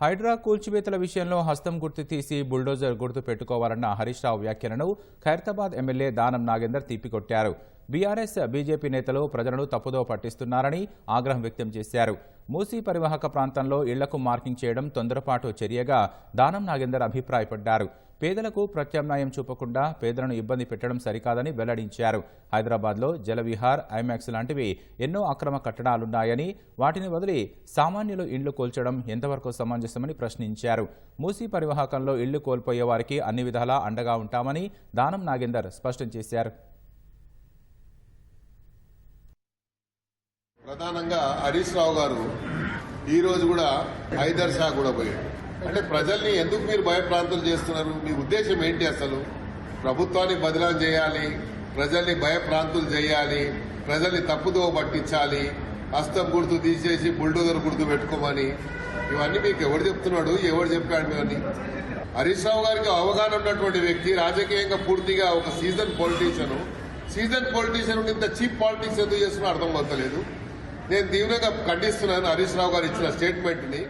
హైడ్రా కూల్చివేతల విషయంలో హస్తం గుర్తు తీసి బుల్డోజర్ గుర్తు పెట్టుకోవాలన్న హరీష్ రావు వ్యాఖ్యలను Khairatabad MLA Danam Nagender తీపికొట్టారు BRS BJP నేతలు ప్రజలను తప్పుదో పట్టిస్తున్నారని ఆగ్రహం వ్యక్తం చేశారు. మూసీ పరివాహక ప్రాంతంలో ఇళ్ళకు మార్కింగ్ చేయడం తొందరపాటు చర్యగా దానం నాగేందర్ అభిప్రాయపడ్డారు. పేదలకు ప్రత్యామ్నాయం చూపకుండా పేదలను ఇబ్బంది పెట్టడం సరికాదని వెల్లడించారు. హైదరాబాద్లో జలవిహార్ ఐమాక్స్ లాంటివి ఎన్నో అక్రమ కట్టడాలున్నాయని వాటిని వదిలి సామాన్యులు ఇండ్లు కూల్చడం ఎంతవరకు సమంజసమని ప్రశ్నించారు. మూసీ పరివాహకంలో ఇళ్ళు కోల్పోయే వారికి అన్ని విధాలా అండగా ఉంటామని దానం నాగేందర్ స్పష్టం చేశారు. ప్రధానంగా హరీష్ రావు గారు ఈ రోజు కూడా హైదర్ షా కూడా పోయాడు. అంటే ప్రజల్ని ఎందుకు మీరు భయప్రాంతులు చేస్తున్నారు? మీ ఉద్దేశం ఏంటి అసలు? ప్రభుత్వాన్ని బదిలీ చేయాలి ప్రజల్ని భయప్రాంతులు చేయాలి ప్రజల్ని తప్పుదో పట్టించాలి హస్తం గుర్తు తీసేసి బుల్డోజర్ గుర్తు పెట్టుకోమని ఇవన్నీ మీకు ఎవరు చెప్తున్నాడు? ఎవరు చెప్పాడు ఇవన్నీ హరీష్ రావు గారికి అవగాహన ఉన్నటువంటి వ్యక్తి రాజకీయంగా పూర్తిగా ఒక సీజన్ పొలిటీషియన్. సీజన్ పొలిటీషియన్ ఇంత చీప్ పాలిటిక్స్ ఎందుకు చేస్తున్నా అర్థం అవుతలేదు నేను తీవ్రంగా ఖండిస్తున్నాను హరీష్ రావు గారు ఇచ్చిన స్టేట్మెంట్ని.